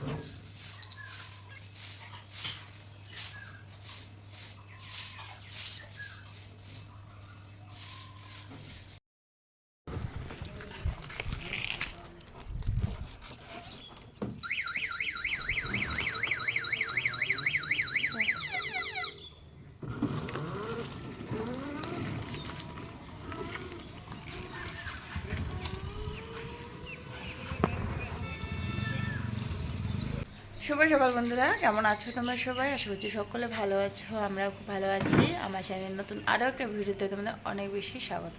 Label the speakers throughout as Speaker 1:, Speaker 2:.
Speaker 1: So. শুভ সকাল বন্ধুরা, কেমন আছো তোমরা সবাই? আশা করছি সকলে ভালো আছো, আমরাও খুব ভালো আছি। আমার চ্যানেল নতুন আরও একটা ভিডিওতে তোমাদের অনেক বেশি স্বাগত।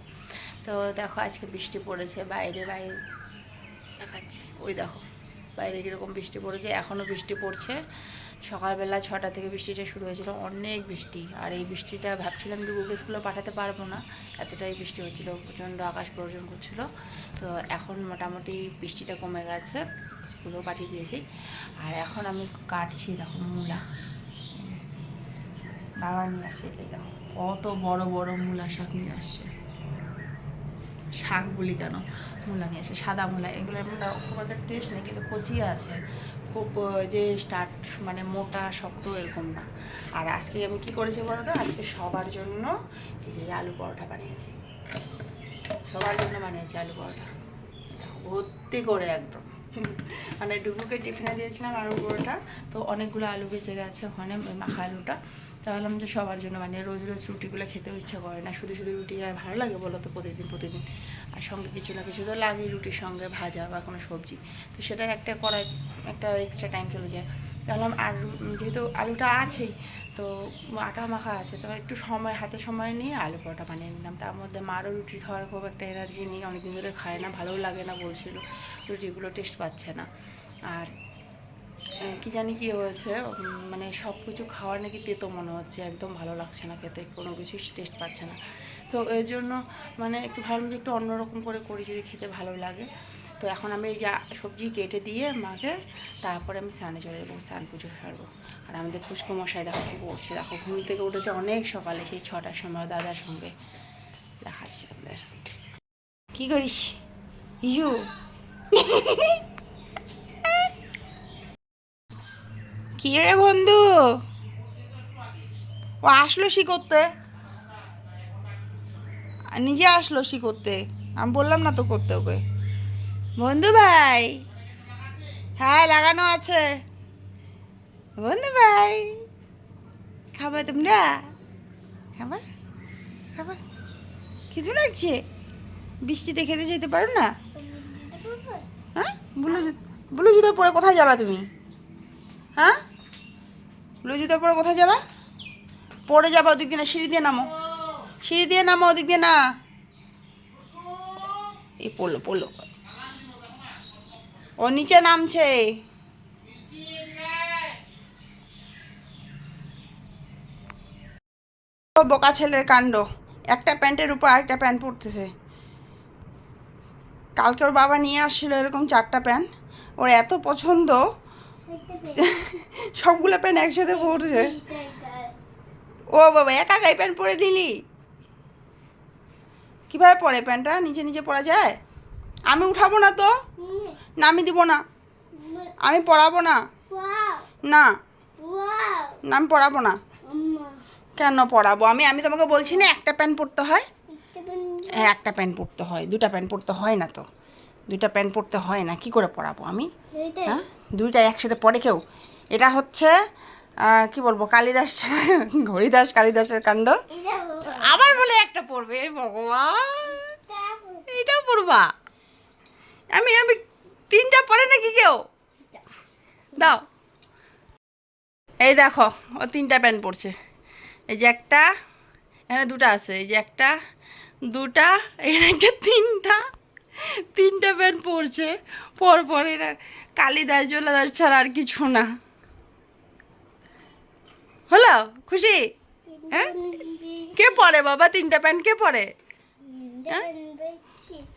Speaker 1: তো দেখো, আজকে বৃষ্টি পড়েছে, বাইরে বাইরে দেখাচ্ছি। ওই দেখো, বাইরে কীরকম বৃষ্টি পড়েছে এখনও বৃষ্টি পড়ছে। সকালবেলা ছটা থেকে বৃষ্টিটা শুরু হয়েছিল, অনেক বৃষ্টি। আর এই বৃষ্টিটা ভাবছিলাম ডুগুকে স্কুলে পাঠাতে পারব না, এতটাই বৃষ্টি হচ্ছিল, প্রচণ্ড আকাশ গর্জন করছিল। তো এখন মোটামুটি বৃষ্টিটা কমে গেছে। স্কুলেও পাঠিয়ে দিয়েছি। আর এখন আমি কাটছি দেখো মূলা। বাবা নিয়ে আসছে দেখো, কত বড় বড় মূলা শাক নিয়ে আসছে। শাক বলি কেন মূলা নিয়ে আসে সাদা মূলা, এগুলোর মূলা খুব একটা টেস্ট নেই, কিন্তু কচি আছে। খুব যে স্টার্ট মানে মোটা শক্ত এরকম না। আর আজকে আমি কি করেছি বলো তো? আজকে সবার জন্য এই যে আলু পরোটা বানিয়েছি। সবার জন্য বানিয়েছি আলু পরোটা। ভর্তি করে একদম। মানে ডুবুকে টিফিনে দিয়েছিলাম আলু পরোটা। তো অনেকগুলো আলু বেঁচে গেছে ওখানে মাখা আলুটা। তা ভাবলাম যে সবার জন্য মানে রোজ রোজ রুটিগুলো খেতেও ইচ্ছা করে না। শুধু শুধু রুটি আর ভালো লাগে বলো তো প্রতিদিন প্রতিদিন। আর সঙ্গে কিছু না কিছু তো লাগেই রুটির সঙ্গে, ভাজা বা কোনো সবজি। তো সেটার একটা করার একটা এক্সট্রা টাইম চলে যায়। তাহলাম আর যেহেতু আলুটা আছেই তো আটা মাখা আছে, তো একটু সময়, হাতে সময় নিয়ে আলু পরোটা বানিয়ে নিলাম। তার মধ্যে মারও রুটি খাওয়ার খুব একটা এনার্জি নেই, অনেকদিন ধরে খায় না, ভালোও লাগে না বলছিল। রুটিগুলো টেস্ট পাচ্ছে না। আর কি জানি কি হয়েছে মানে সব কিছু খাওয়ার নাকি তেতো মনে হচ্ছে, একদম ভালো লাগছে না খেতে, কোনো কিছুই টেস্ট পাচ্ছে না। তো এর জন্য মানে একটু যে একটু অন্যরকম করে করি, যদি খেতে ভালো লাগে। তো এখন আমি এই যে সবজি কেটে দিয়ে মাকে তারপরে আমি স্নানে চলে যাব, স্নান পুজো সারবো। আর আমাদের পুষ্কু মশাই দেখো কি করছে, দেখো ঘুম থেকে উঠেছে অনেক সকালে, সেই ছটার সময় দাদার সঙ্গে। দেখাচ্ছি আপনাদের কী করিস? ইউ। কি রে বন্ধু? ও আসলো শি করতে। নিজে আসলো শি করতে। আমি বললাম না তো করতে ওকে। বন্ধু ভাই। হ্যাঁ লাগানো আছে। বন্ধু ভাই। খাবে তোমরা? খাবা? খাবা? খিদু লাগছে? বৃষ্টিতে খেতে যেতে পারো না? হ্যাঁ? ব্লু জুতো পরে কোথায় যাবা তুমি? হ্যাঁ? ব্লু জুতো পরে কোথায় যাবা? পরে যাবা ওদিক দিয়ে না, সিঁড়ি দিয়ে নামো। সিঁড়ি দিয়ে নামো, ওদিক দিয়ে না। এই পড়ল পড়ল। ও নিচে নামছে। বোকা ছেলের কাণ্ড। একটা প্যান্টের উপর আরেকটা প্যান্ট পরতেছে। কালকে ওর বাবা নিয়ে আসছিল এরকম চারটা প্যান্ট। ওর এত পছন্দ। সবগুলো প্যান্ট একসাথে পরছে। ও বাবা, একা গায়ে প্যান্ট পরে নিলি কীভাবে পরে প্যান্টটা? নিচে নিচে পরা যায়? আমি উঠাবো না তো? না আমি দিব না। আমি পড়াবো না? না। না আমি পড়াবো না। কেন পড়াবো? আমি আমি তোমাকে বলছি না একটা প্যান্ট পরতে হয়? হ্যাঁ একটা প্যান্ট পরতে হয়। দুটা প্যান্ট পরতে হয় না তো। দুটা প্যান্ট পরতে হয় না। কি করে পরাবো আমি? হ্যাঁ? দুইটা একসাথে পড়ে কেউ? এটা হচ্ছে কি বলব কালিদাস হরিদাস কালিদাসের কাণ্ড। আবার বলে একটা পড়বে ভগবান। এইটাও পড়বা? আমি আমি তিনটা পড়ে নাকি কেউ? দাও। এই দেখো ও তিনটা প্যান্ট পরছে। এই যে একটা এখানে দুটো আছে। এই যে একটা দুটা এখানে একটা তিনটা তিনটা প্যান্ট পরছে। পর পর এরা কালিদাস জোলাদাস ছাড়া আর কিছু না। হলো? খুশি? হ্যাঁ? কে পরে বাবা? তিনটা প্যান্ট কে পরে?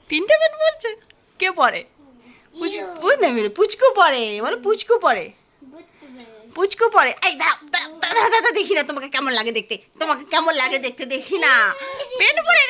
Speaker 1: তিনটা প্যান্ট পরছে? কে পরে? বুঝলে পেরে পুচকু পরে বলো পুচকু পরে। পুচকু পরে। এই দাদা দাদা দেখি না তোমাকে কেমন লাগে দেখতে তোমাকে কেমন লাগে দেখতে দেখি না। পেন পরে